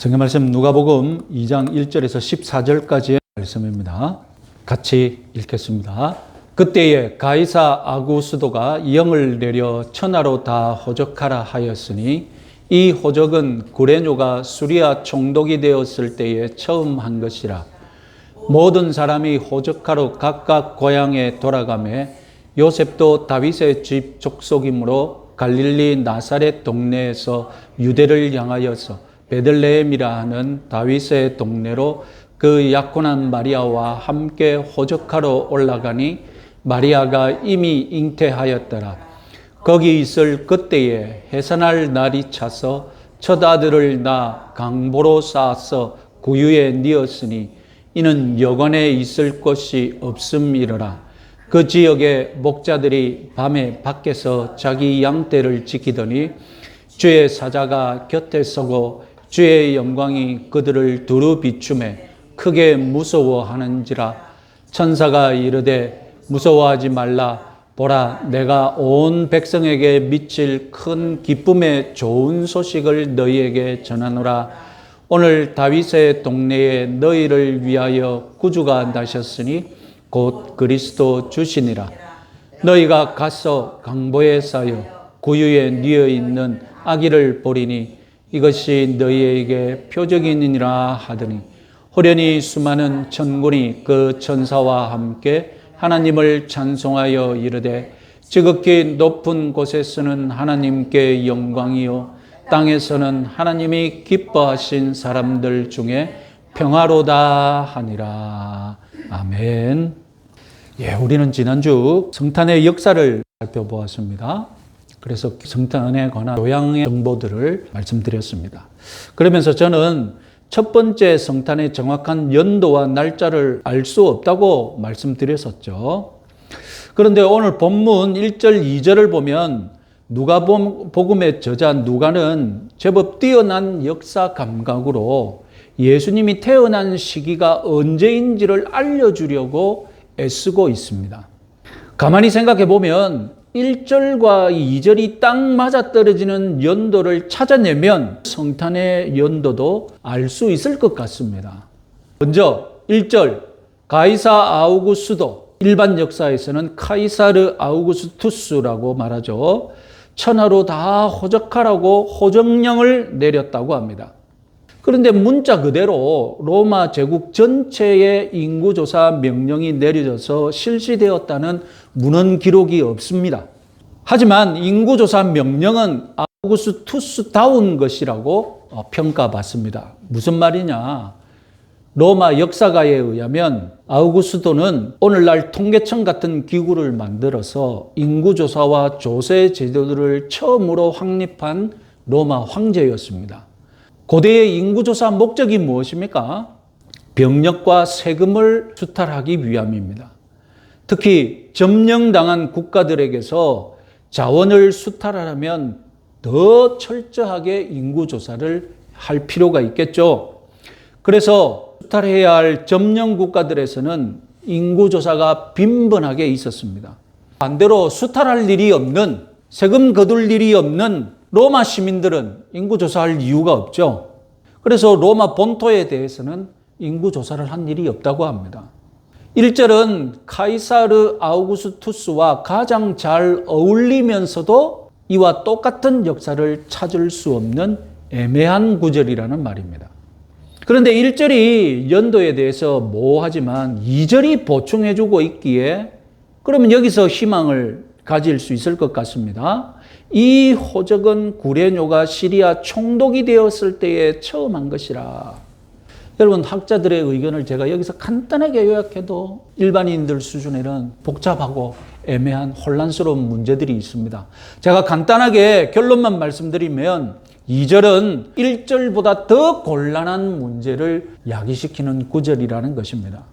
성경 말씀 누가복음 2장 1절에서 14절까지의 말씀입니다. 같이 읽겠습니다. 그때에 가이사 아구스도가 영을 내려 천하로 다 호적하라 하였으니 이 호적은 구레뇨가 수리아 총독이 되었을 때에 처음 한 것이라 모든 사람이 호적하러 각각 고향에 돌아가매 요셉도 다윗의 집 족속이므로 갈릴리 나사렛 동네에서 유대를 향하여서 베들레헴이라 하는 다윗의 동네로 그 약혼한 마리아와 함께 호적하러 올라가니 마리아가 이미 잉태하였더라. 거기 있을 그때에 해산할 날이 차서 첫 아들을 낳아 강보로 쌓아서 구유에 뉘었으니 이는 여관에 있을 곳이 없음이러라. 그 지역의 목자들이 밤에 밖에서 자기 양떼를 지키더니 주의 사자가 곁에 서고 주의 영광이 그들을 두루 비춤에 크게 무서워하는지라. 천사가 이르되 무서워하지 말라. 보라 내가 온 백성에게 미칠 큰 기쁨의 좋은 소식을 너희에게 전하노라. 오늘 다윗의 동네에 너희를 위하여 구주가 나셨으니 곧 그리스도 주시니라. 너희가 가서 강보에 쌓여 구유에 뉘어 있는 아기를 보리니 이것이 너희에게 표적이니라 하더니 호련히 수많은 천군이 그 천사와 함께 하나님을 찬송하여 이르되 지극히 높은 곳에 서는 하나님께 영광이요 땅에서는 하나님이 기뻐하신 사람들 중에 평화로다 하니라 아멘. 예, 우리는 지난주 성탄의 역사를 살펴보았습니다. 그래서 성탄에 관한 교양의 정보들을 말씀드렸습니다. 그러면서 저는 첫 번째 성탄의 정확한 연도와 날짜를 알 수 없다고 말씀드렸었죠. 그런데 오늘 본문 1절, 2절을 보면 누가 복음의 저자 누가는 제법 뛰어난 역사 감각으로 예수님이 태어난 시기가 언제인지를 알려주려고 애쓰고 있습니다. 가만히 생각해 보면 1절과 2절이 딱 맞아 떨어지는 연도를 찾아내면 성탄의 연도도 알 수 있을 것 같습니다. 먼저 1절 가이사 아우구스도 일반 역사에서는 카이사르 아우구스투스라고 말하죠. 천하로 다 호적하라고 호적령을 내렸다고 합니다. 그런데 문자 그대로 로마 제국 전체의 인구조사 명령이 내려져서 실시되었다는 문헌 기록이 없습니다. 하지만 인구조사 명령은 아우구스 투스다운 것이라고 평가받습니다. 무슨 말이냐? 로마 역사가에 의하면 아우구스도는 오늘날 통계청 같은 기구를 만들어서 인구조사와 조세 제도를 처음으로 확립한 로마 황제였습니다. 고대의 인구조사 목적이 무엇입니까? 병력과 세금을 수탈하기 위함입니다. 특히 점령당한 국가들에게서 자원을 수탈하려면 더 철저하게 인구조사를 할 필요가 있겠죠. 그래서 수탈해야 할 점령 국가들에서는 인구조사가 빈번하게 있었습니다. 반대로 수탈할 일이 없는, 세금 거둘 일이 없는 로마 시민들은 인구조사할 이유가 없죠. 그래서 로마 본토에 대해서는 인구조사를 한 일이 없다고 합니다. 1절은 카이사르 아우구스투스와 가장 잘 어울리면서도 이와 똑같은 역사를 찾을 수 없는 애매한 구절이라는 말입니다. 그런데 1절이 연도에 대해서 모호하지만 2절이 보충해주고 있기에 그러면 여기서 희망을 가질 수 있을 것 같습니다. 이 호적은 구레뇨가 시리아 총독이 되었을 때에 처음 한 것이라. 여러분 학자들의 의견을 제가 여기서 간단하게 요약해도 일반인들 수준에는 복잡하고 애매한 혼란스러운 문제들이 있습니다. 제가 간단하게 결론만 말씀드리면 2절은 1절보다 더 곤란한 문제를 야기시키는 구절이라는 것입니다.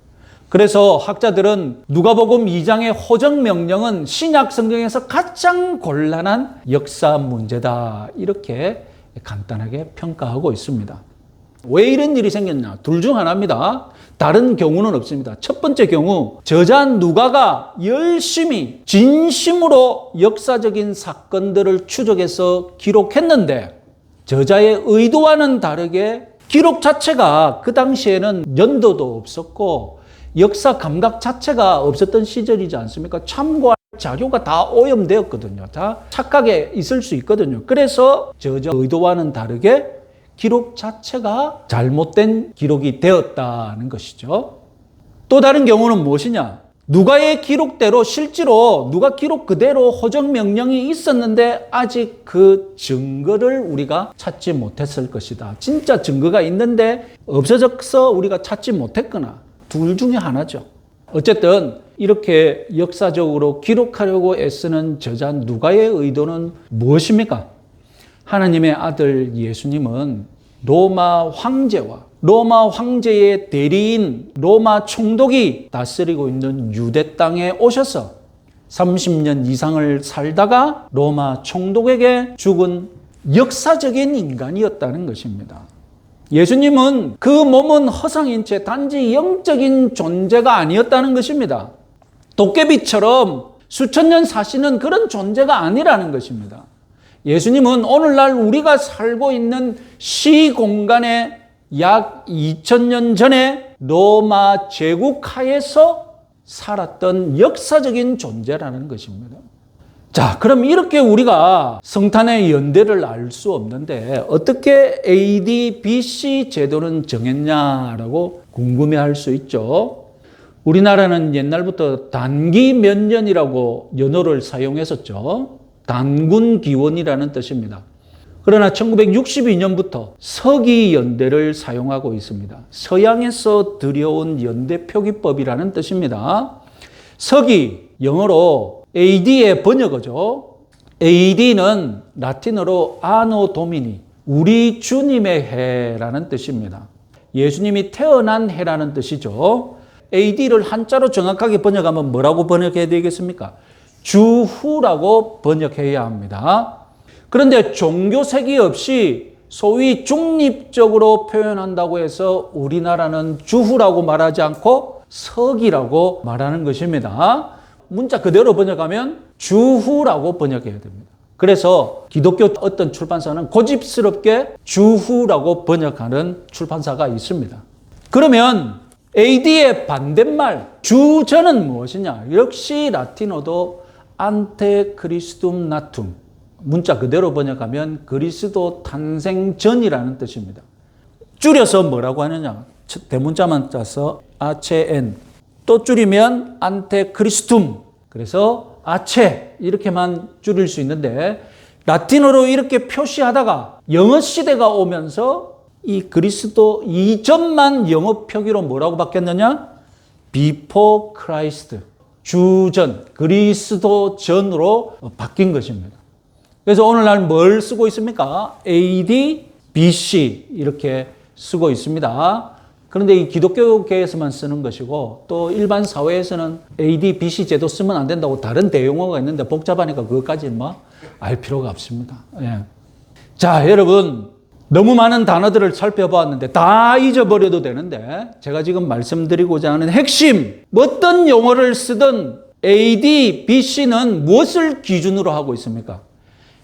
그래서 학자들은 누가복음 2장의 호적 명령은 신약 성경에서 가장 곤란한 역사 문제다. 이렇게 간단하게 평가하고 있습니다. 왜 이런 일이 생겼냐? 둘 중 하나입니다. 다른 경우는 없습니다. 첫 번째 경우, 저자 누가가 열심히 진심으로 역사적인 사건들을 추적해서 기록했는데, 저자의 의도와는 다르게 기록 자체가 그 당시에는 연도도 없었고 역사 감각 자체가 없었던 시절이지 않습니까? 참고할 자료가 다 오염되었거든요. 다 착각에 있을 수 있거든요. 그래서 저저 의도와는 다르게 기록 자체가 잘못된 기록이 되었다는 것이죠. 또 다른 경우는 무엇이냐? 누가의 기록대로 실제로 누가 기록 그대로 호정 명령이 있었는데 아직 그 증거를 우리가 찾지 못했을 것이다. 진짜 증거가 있는데 없어져서 우리가 찾지 못했거나 둘 중에 하나죠. 어쨌든 이렇게 역사적으로 기록하려고 애쓰는 저자 누가의 의도는 무엇입니까? 하나님의 아들 예수님은 로마 황제와 로마 황제의 대리인 로마 총독이 다스리고 있는 유대 땅에 오셔서 30년 이상을 살다가 로마 총독에게 죽은 역사적인 인간이었다는 것입니다. 예수님은 그 몸은 허상인 채 단지 영적인 존재가 아니었다는 것입니다. 도깨비처럼 수천 년 사시는 그런 존재가 아니라는 것입니다. 예수님은 오늘날 우리가 살고 있는 시 공간에 약 2000년 전에 로마 제국 하에서 살았던 역사적인 존재라는 것입니다. 자, 그럼 이렇게 우리가 성탄의 연대를 알 수 없는데 어떻게 AD, BC 제도는 정했냐라고 궁금해 할 수 있죠. 우리나라는 옛날부터 단기 몇 년이라고 연호를 사용했었죠. 단군 기원이라는 뜻입니다. 그러나 1962년부터 서기 연대를 사용하고 있습니다. 서양에서 들여온 연대 표기법이라는 뜻입니다. 서기 영어로 AD의 번역어죠. AD는 라틴어로 아노 도미니 우리 주님의 해라는 뜻입니다. 예수님이 태어난 해라는 뜻이죠. AD를 한자로 정확하게 번역하면 뭐라고 번역해야 되겠습니까? 주후라고 번역해야 합니다. 그런데 종교색이 없이 소위 중립적으로 표현한다고 해서 우리나라는 주후라고 말하지 않고 서기라고 말하는 것입니다. 문자 그대로 번역하면 주후라고 번역해야 됩니다. 그래서 기독교 어떤 출판사는 고집스럽게 주후라고 번역하는 출판사가 있습니다. 그러면 AD의 반대말 주전은 무엇이냐? 역시 라틴어도 안테 크리스툼 나툼 문자 그대로 번역하면 그리스도 탄생 전이라는 뜻입니다. 줄여서 뭐라고 하느냐? 대문자만 짜서 아체엔 또 줄이면 안테 크리스툼 그래서 아체 이렇게만 줄일 수 있는데 라틴어로 이렇게 표시하다가 영어 시대가 오면서 이 그리스도 이전만 영어 표기로 뭐라고 바뀌었느냐? before Christ 주전 그리스도 전으로 바뀐 것입니다. 그래서 오늘날 뭘 쓰고 있습니까? AD, BC 이렇게 쓰고 있습니다. 그런데 이 기독교계에서만 쓰는 것이고 또 일반 사회에서는 AD, BC 제도 쓰면 안 된다고 다른 대용어가 있는데 복잡하니까 그것까지 뭐 알 필요가 없습니다. 예. 자, 여러분 너무 많은 단어들을 살펴보았는데 다 잊어버려도 되는데 제가 지금 말씀드리고자 하는 핵심 어떤 용어를 쓰든 AD, BC는 무엇을 기준으로 하고 있습니까?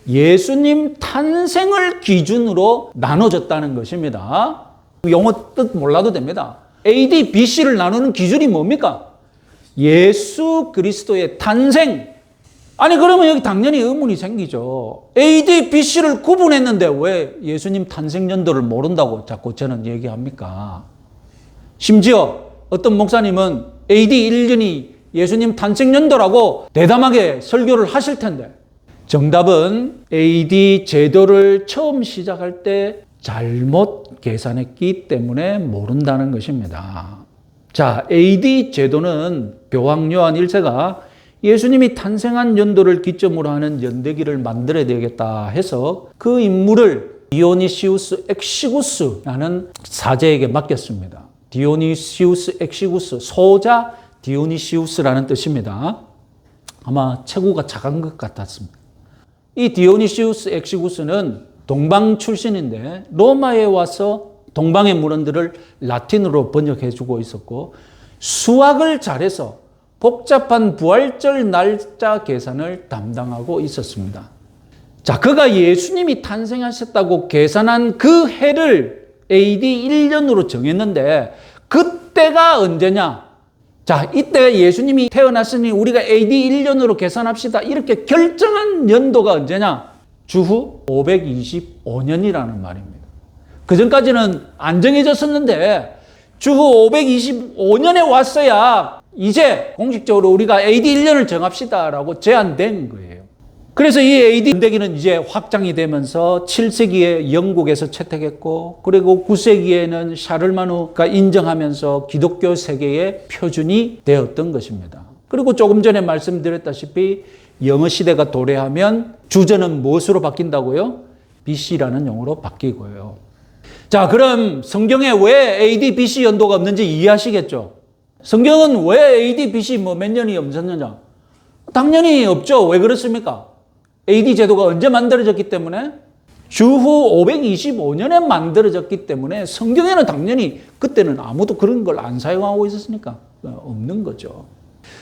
예수님 탄생을 기준으로 나눠졌다는 것입니다. 용어 뜻 몰라도 됩니다. AD, BC를 나누는 기준이 뭡니까? 예수 그리스도의 탄생. 아니, 그러면 여기 당연히 의문이 생기죠. AD, BC를 구분했는데 왜 예수님 탄생 연도를 모른다고 자꾸 저는 얘기합니까? 심지어 어떤 목사님은 AD 1년이 예수님 탄생 연도라고 대담하게 설교를 하실 텐데 정답은 AD 제도를 처음 시작할 때 잘못 계산했기 때문에 모른다는 것입니다. 자, AD 제도는 교황 요한 1세가 예수님이 탄생한 연도를 기점으로 하는 연대기를 만들어야 되겠다 해서 그 임무를 디오니시우스 엑시구스라는 사제에게 맡겼습니다. 디오니시우스 엑시구스, 소자 디오니시우스라는 뜻입니다. 아마 체구가 작은 것 같았습니다. 이 디오니시우스 엑시구스는 동방 출신인데 로마에 와서 동방의 문헌들을 라틴어로 번역해 주고 있었고 수학을 잘해서 복잡한 부활절 날짜 계산을 담당하고 있었습니다. 자, 그가 예수님이 탄생하셨다고 계산한 그 해를 AD 1년으로 정했는데 그때가 언제냐? 자, 이때 예수님이 태어났으니 우리가 AD 1년으로 계산합시다. 이렇게 결정한 연도가 언제냐? 주후 525년이라는 말입니다. 그 전까지는 안 정해졌었는데 주후 525년에 왔어야 이제 공식적으로 우리가 AD 1년을 정합시다라고 제안된 거예요. 그래서 이 AD 연대기는 이제 확장이 되면서 7세기에 영국에서 채택했고 그리고 9세기에는 샤를마누가 인정하면서 기독교 세계의 표준이 되었던 것입니다. 그리고 조금 전에 말씀드렸다시피 영어 시대가 도래하면 주제는 무엇으로 바뀐다고요? BC라는 용어로 바뀌고요. 자, 그럼 성경에 왜 AD, BC 연도가 없는지 이해하시겠죠? 성경은 왜 AD, BC 뭐 몇 년이 없었느냐? 당연히 없죠. 왜 그렇습니까? AD 제도가 언제 만들어졌기 때문에? 주후 525년에 만들어졌기 때문에 성경에는 당연히 그때는 아무도 그런 걸 안 사용하고 있었으니까 없는 거죠.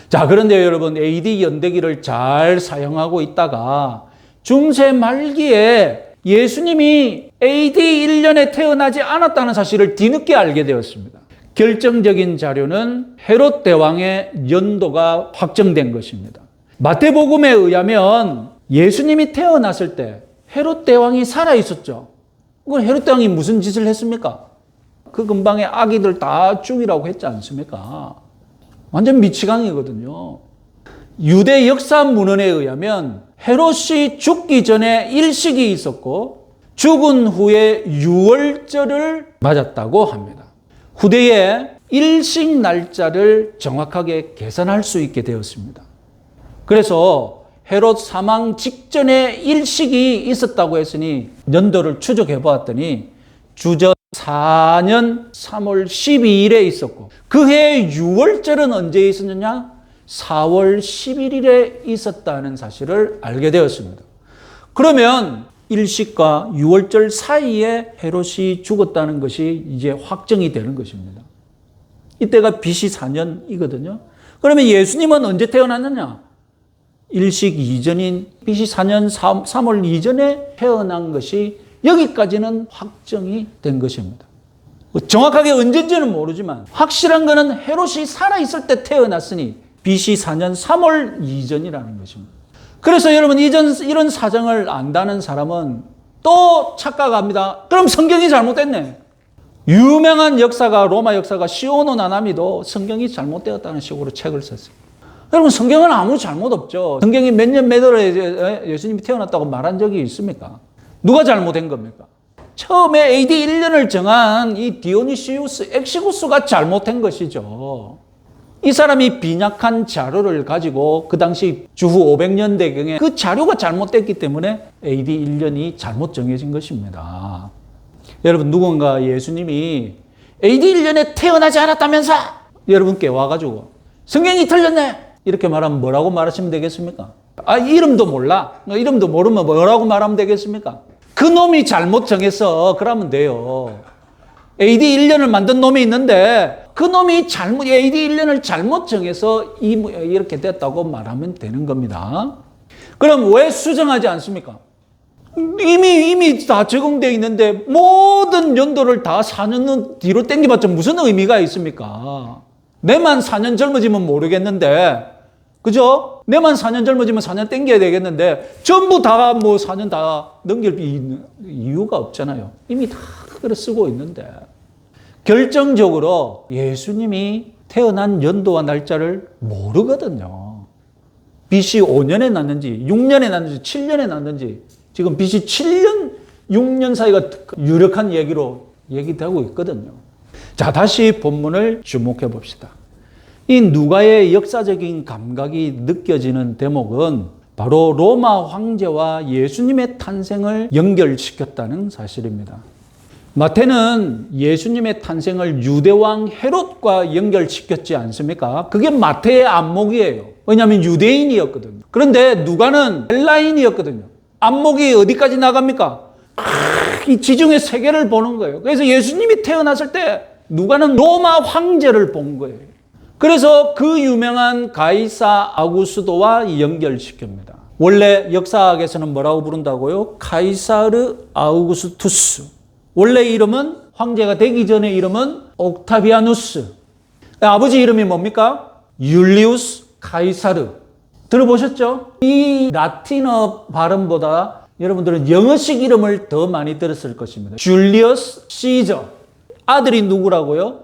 자, 그런데 여러분 AD 연대기를 잘 사용하고 있다가 중세 말기에 예수님이 AD 1년에 태어나지 않았다는 사실을 뒤늦게 알게 되었습니다. 결정적인 자료는 헤롯 대왕의 연도가 확정된 것입니다. 마태복음에 의하면 예수님이 태어났을 때 헤롯 대왕이 살아 있었죠. 그건 헤롯 대왕이 무슨 짓을 했습니까? 그 근방에 아기들 다 죽이라고 했지 않습니까? 완전 미치광이거든요. 유대 역사 문헌에 의하면 헤롯이 죽기 전에 일식이 있었고 죽은 후에 유월절을 맞았다고 합니다. 후대에 일식 날짜를 정확하게 계산할 수 있게 되었습니다. 그래서 헤롯 사망 직전에 일식이 있었다고 했으니 연도를 추적해 보았더니 주전 4년 3월 12일에 있었고 그해 6월절은 언제 있었느냐? 4월 11일에 있었다는 사실을 알게 되었습니다. 그러면 일식과 6월절 사이에 헤롯이 죽었다는 것이 이제 확정이 되는 것입니다. 이때가 BC 4년이거든요. 그러면 예수님은 언제 태어났느냐? 일식 이전인 BC 4년 3, 3월 이전에 태어난 것이 여기까지는 확정이 된 것입니다. 정확하게 언제인지는 모르지만 확실한 것은 헤롯이 살아있을 때 태어났으니 BC 4년 3월 이전이라는 것입니다. 그래서 여러분 이전 이런 사정을 안다는 사람은 또 착각합니다. 그럼 성경이 잘못됐네. 유명한 역사가 로마 역사가 시오노 나나미도 성경이 잘못되었다는 식으로 책을 썼어요. 여러분 성경은 아무 잘못 없죠. 성경이 몇 년 몇 월에 예수님이 태어났다고 말한 적이 있습니까? 누가 잘못된 겁니까? 처음에 AD 1년을 정한 이 디오니시우스 엑시구스가 잘못한 것이죠. 이 사람이 빈약한 자료를 가지고 그 당시 주후 500년대경에 그 자료가 잘못됐기 때문에 AD 1년이 잘못 정해진 것입니다. 여러분 누군가 예수님이 AD 1년에 태어나지 않았다면서 여러분께 와가지고 성경이 틀렸네 이렇게 말하면 뭐라고 말하시면 되겠습니까? 아 이름도 몰라 이름도 모르면 뭐라고 말하면 되겠습니까? 그 놈이 잘못 정했어 그러면 돼요. AD 1년을 만든 놈이 있는데 그 놈이 잘못 AD 1년을 잘못 정해서 이 이렇게 됐다고 말하면 되는 겁니다. 그럼 왜 수정하지 않습니까? 이미 이미 다 적용되어 있는데 모든 연도를 다 4년 뒤로 땡겨봤자 무슨 의미가 있습니까? 내만 4년 젊어지면 모르겠는데 그죠? 내만 4년 젊어지면 4년 땡겨야 되겠는데 전부 다 뭐 4년 다 넘길 이유가 없잖아요. 이미 다 그걸 쓰고 있는데 결정적으로 예수님이 태어난 연도와 날짜를 모르거든요. BC 5년에 났는지 6년에 났는지 7년에 났는지 지금 BC 7년 6년 사이가 유력한 얘기로 얘기되고 있거든요. 자, 다시 본문을 주목해 봅시다. 이 누가의 역사적인 감각이 느껴지는 대목은 바로 로마 황제와 예수님의 탄생을 연결시켰다는 사실입니다. 마태는 예수님의 탄생을 유대왕 헤롯과 연결시켰지 않습니까? 그게 마태의 안목이에요. 왜냐하면 유대인이었거든요. 그런데 누가는 헬라인이었거든요. 안목이 어디까지 나갑니까? 이 지중해 세계를 보는 거예요. 그래서 예수님이 태어났을 때 누가는 로마 황제를 본 거예요. 그래서 그 유명한 가이사 아구스도와 연결시킵니다. 원래 역사학에서는 뭐라고 부른다고요? 카이사르 아우구스투스. 원래 이름은 황제가 되기 전에 이름은 옥타비아누스. 아버지 이름이 뭡니까? 율리우스 카이사르. 들어보셨죠? 이 라틴어 발음보다 여러분들은 영어식 이름을 더 많이 들었을 것입니다. 줄리어스 시저. 아들이 누구라고요?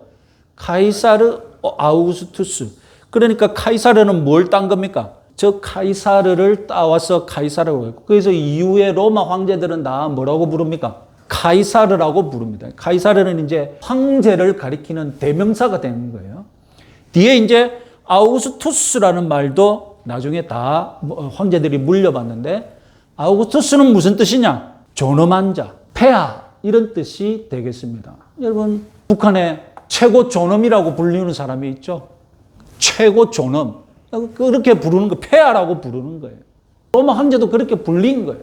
카이사르 아우구스투스. 그러니까 카이사르는 뭘 딴 겁니까? 저 카이사르를 따와서 카이사르라고 했고 그래서 이후에 로마 황제들은 다 뭐라고 부릅니까? 카이사르라고 부릅니다. 카이사르는 이제 황제를 가리키는 대명사가 되는 거예요. 뒤에 이제 아우구스투스라는 말도 나중에 다뭐 황제들이 물려봤는데 아우구스투스는 무슨 뜻이냐? 존엄한 자, 폐하 이런 뜻이 되겠습니다. 여러분 북한에 최고 존엄이라고 불리는 사람이 있죠. 최고 존엄. 그렇게 부르는 거 폐하라고 부르는 거예요. 로마 황제도 그렇게 불린 거예요.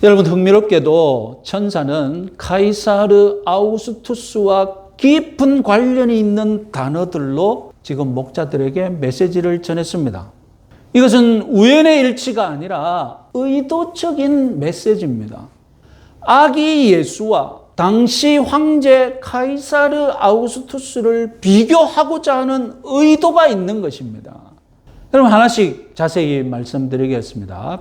여러분 흥미롭게도 천사는 카이사르 아우구스투스와 깊은 관련이 있는 단어들로 지금 목자들에게 메시지를 전했습니다. 이것은 우연의 일치가 아니라 의도적인 메시지입니다. 아기 예수와 당시 황제 카이사르 아우구스투스를 비교하고자 하는 의도가 있는 것입니다. 여러분 하나씩 자세히 말씀드리겠습니다.